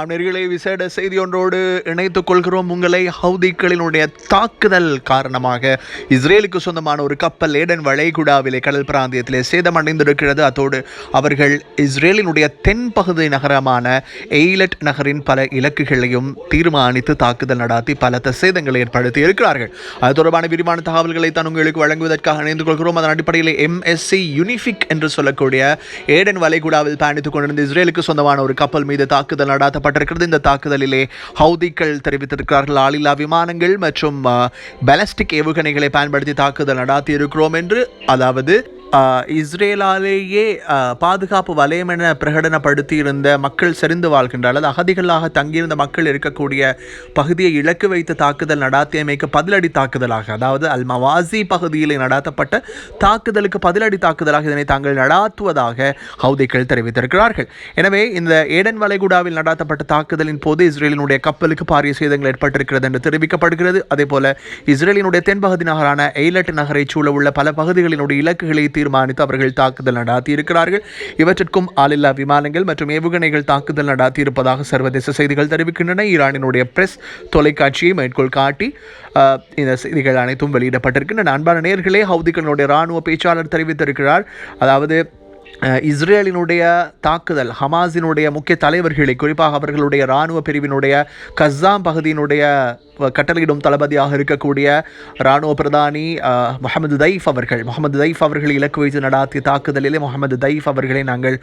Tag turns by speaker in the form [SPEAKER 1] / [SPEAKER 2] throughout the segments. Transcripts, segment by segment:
[SPEAKER 1] அந்நெறிகளை விசேட செய்தி ஒன்றோடு இணைத்துக் கொள்கிறோம். உங்களை ஹவுதிக்களினுடைய தாக்குதல் காரணமாக இஸ்ரேலுக்கு சொந்தமான ஒரு கப்பல் ஏடன் வளைகுடாவிலே கடல் பிராந்தியத்திலே சேதமடைந்திருக்கிறது அதோடு அவர்கள் இஸ்ரேலினுடைய தென்பகுதி நகரமான எய்லட் நகரின் பல இலக்குகளையும் தீர்மானித்து தாக்குதல் நடாத்தி பலத்த சேதங்களை ஏற்படுத்தி இருக்கிறார்கள். அது தொடர்பான விரிவான தகவல்களை தான் உங்களுக்கு வழங்குவதற்காக இணைந்து கொள்கிறோம். அதன் அடிப்படையில் எம்எஸ்சி யூனிஃபிக் என்று சொல்லக்கூடிய ஏடன் வளைகுடாவில் பயணித்துக் கொண்டிருந்த இஸ்ரேலுக்கு சொந்தமான ஒரு கப்பல் மீது தாக்குதல் தெரிவிக்கப்பட்டிருக்கிறது இந்த தாக்குதலிலே ஹவுதிகள் தெரிவித்திருக்கிறார்கள். ஆளில்லா விமானங்கள் மற்றும் பெலஸ்டிக் ஏவுகணைகளை பயன்படுத்தி தாக்குதல் நடாத்தி இருக்கிறோம் என்று அதாவது இஸ்ரேலாலேயே பாதுகாப்பு வலயம் என பிரகடனப்படுத்தி இருந்த மக்கள் சரிந்து வாழ்கின்ற அல்லது அகதிகளாக தங்கியிருந்த மக்கள் இருக்கக்கூடிய பகுதியை இலக்கு வைத்து தாக்குதல் நடாத்தியமைக்கு பதிலடி தாக்குதலாக அதாவது அல் மவாசி பகுதியில் நடாத்தப்பட்ட தாக்குதலுக்கு பதிலடி தாக்குதலாக இதனை தாங்கள் நடாத்துவதாக ஹவுதிகள் தெரிவித்திருக்கிறார்கள். எனவே இந்த ஏடன் வளைகுடாவில் நடாத்தப்பட்ட தாக்குதலின் போது இஸ்ரேலினுடைய கப்பலுக்கு பாரிய சேதங்கள் ஏற்பட்டிருக்கிறது என்று தெரிவிக்கப்படுகிறது. அதே போல இஸ்ரேலினுடைய தென்பகுதி நகரான எய்லட் நகரை சூழ உள்ள பல பகுதிகளினுடைய இலக்குகளை தீர்மானித்து அவர்கள் தாக்குதல் நடாத்தியிருக்கிறார்கள். இவற்றிற்கும் ஆளில்லா விமானங்கள் மற்றும் ஏவுகணைகள் தாக்குதல் நடாத்தி இருப்பதாக சர்வதேச செய்திகள் தெரிவிக்கின்றன. ஈரானினுடைய பிரஸ் தொலைக்காட்சியை மேற்கோள் காட்டி இந்த செய்திகள் அனைத்தும் வெளியிடப்பட்டிருக்கின்றன. அன்பான நேர்களே ஹவுதிகளுடைய இராணுவ பேச்சாளர் தெரிவித்திருக்கிறார். அதாவது இஸ்ரேலினுடைய தாக்குதல் ஹமாஸினுடைய முக்கிய தலைவர்களை குறிப்பாக அவர்களுடைய இராணுவ பிரிவினுடைய கஸ்ஸாம் பகுதியினுடைய கட்டளையிடும் தளபதியாக இருக்கக்கூடிய இராணுவ பிரதானி முகமது தைஃப் அவர்கள். முகமது தைஃப் அவர்களை இலக்கு வைத்து நடாத்திய தாக்குதலிலே முகமது தைஃப் அவர்களை நாங்கள்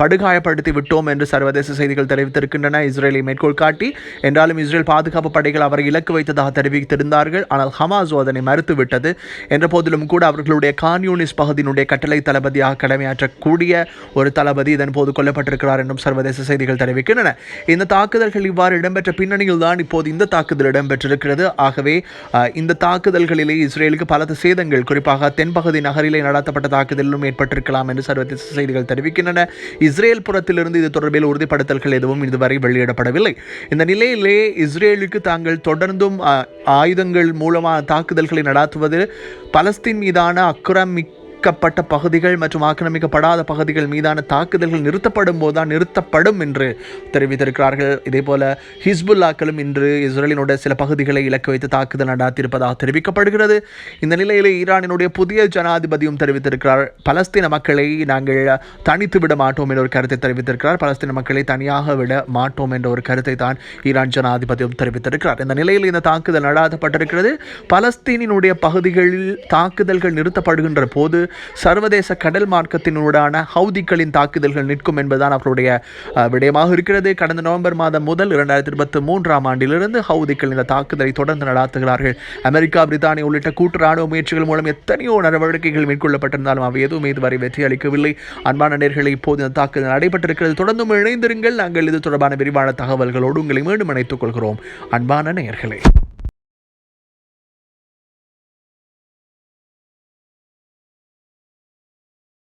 [SPEAKER 1] படுகாயப்படுத்தி விட்டோம் என்று சர்வதேச செய்திகள் தெரிவித்திருக்கின்றன. இஸ்ரேலை மேற்கோள் காட்டி என்றாலும் இஸ்ரேல் பாதுகாப்பு படைகள் அவரை இலக்கு வைத்ததாக தெரிவித்திருந்தார்கள். ஆனால் ஹமாஸ் அதனை மறுத்துவிட்டது. என்ற போதிலும் கூட அவர்களுடைய கான்யூனிஸ்ட் பகுதியினுடைய கட்டளை தளபதியாக கூடிய ஒரு தளபதி இதன் போது கொல்லப்பட்டிருக்கிறார் என்றும் சர்வதேச செய்திகள் தெரிவிக்கின்றன. இந்த தாக்குதல்கள் இவ்வாறு இடம்பெற்ற பின்னணியில் தான் இப்போது இந்த தாக்குதல் இடம்பெற்றிருக்கிறது. ஆகவே இந்த தாக்குதல்களிலே இஸ்ரேலுக்கு பலத்த சேதங்கள் குறிப்பாக தென்பகுதி நகரிலே நடத்தப்பட்ட தாக்குதலிலும் ஏற்பட்டிருக்கலாம் என்று சர்வதேச செய்திகள் தெரிவிக்கின்றன. இஸ்ரேல் புறத்திலிருந்து இது தொடர்பில் உறுதிப்படுத்தல்கள் எதுவும் இதுவரை வெளியிடப்படவில்லை. இந்த நிலையிலே இஸ்ரேலுக்கு தாங்கள் தொடர்ந்தும் ஆயுதங்கள் மூலமான தாக்குதல்களை நடாத்துவது பலஸ்தீன் மீதான அக்கிரமிக்கப்பட்ட பகுதிகள் மற்றும் ஆக்கிரமிக்கப்படாத பகுதிகள் மீதான தாக்குதல்கள் நிறுத்தப்படும் போதுதான் நிறுத்தப்படும் என்று தெரிவித்திருக்கிறார்கள். இதே போல ஹிஸ்புல்லாக்களும் இன்று இஸ்ரேலினுடைய சில பகுதிகளை இலக்கு வைத்து தாக்குதல் நடாத்தியிருப்பதாக தெரிவிக்கப்படுகிறது. இந்த நிலையில் ஈரானினுடைய புதிய ஜனாதிபதியும் தெரிவித்திருக்கிறார். பலஸ்தீன மக்களை நாங்கள் தனித்து விட மாட்டோம் என்ற ஒரு கருத்தை தெரிவித்திருக்கிறார். பலஸ்தீன மக்களை தனியாக விட மாட்டோம் என்ற ஒரு கருத்தை தான் ஈரான் ஜனாதிபதியும் தெரிவித்திருக்கிறார். இந்த நிலையில் இந்த தாக்குதல் நடாத்தப்பட்டிருக்கிறது. பலஸ்தீனினுடைய பகுதிகளில் தாக்குதல்கள் நிறுத்தப்படுகின்ற போது சர்வதேச கடல் மார்க்கத்தினூடான ஹவுதிகளின் தாக்குதல்கள் நிற்கும் என்பதுதான் அவர்களுடைய விடயமாக இருக்கிறது. கடந்த நவம்பர் மாதம் முதல் இரண்டாயிரத்தி இருபத்தி மூன்றாம் ஆண்டிலிருந்து ஹவுதிகள் இந்த தாக்குதலை தொடர்ந்து நடாத்துகிறார்கள். அமெரிக்கா பிரித்தானியா உள்ளிட்ட கூட்டு ராணுவ முயற்சிகள் மூலம் எத்தனையோ நடவடிக்கைகள் மேற்கொள்ளப்பட்டிருந்தாலும் அவை எதுவும் இதுவரை வெற்றி அளிக்கவில்லை. அன்பான நேர்களை இப்போது இந்த தாக்குதல் நடைபெற்றிருக்கிறது. தொடர்ந்தும் இணைந்திருங்கள். நாங்கள் இது தொடர்பான விரிவான தகவல்களோடு உங்களை மீண்டும் இணைத்துக் கொள்கிறோம். அன்பான நேயர்களே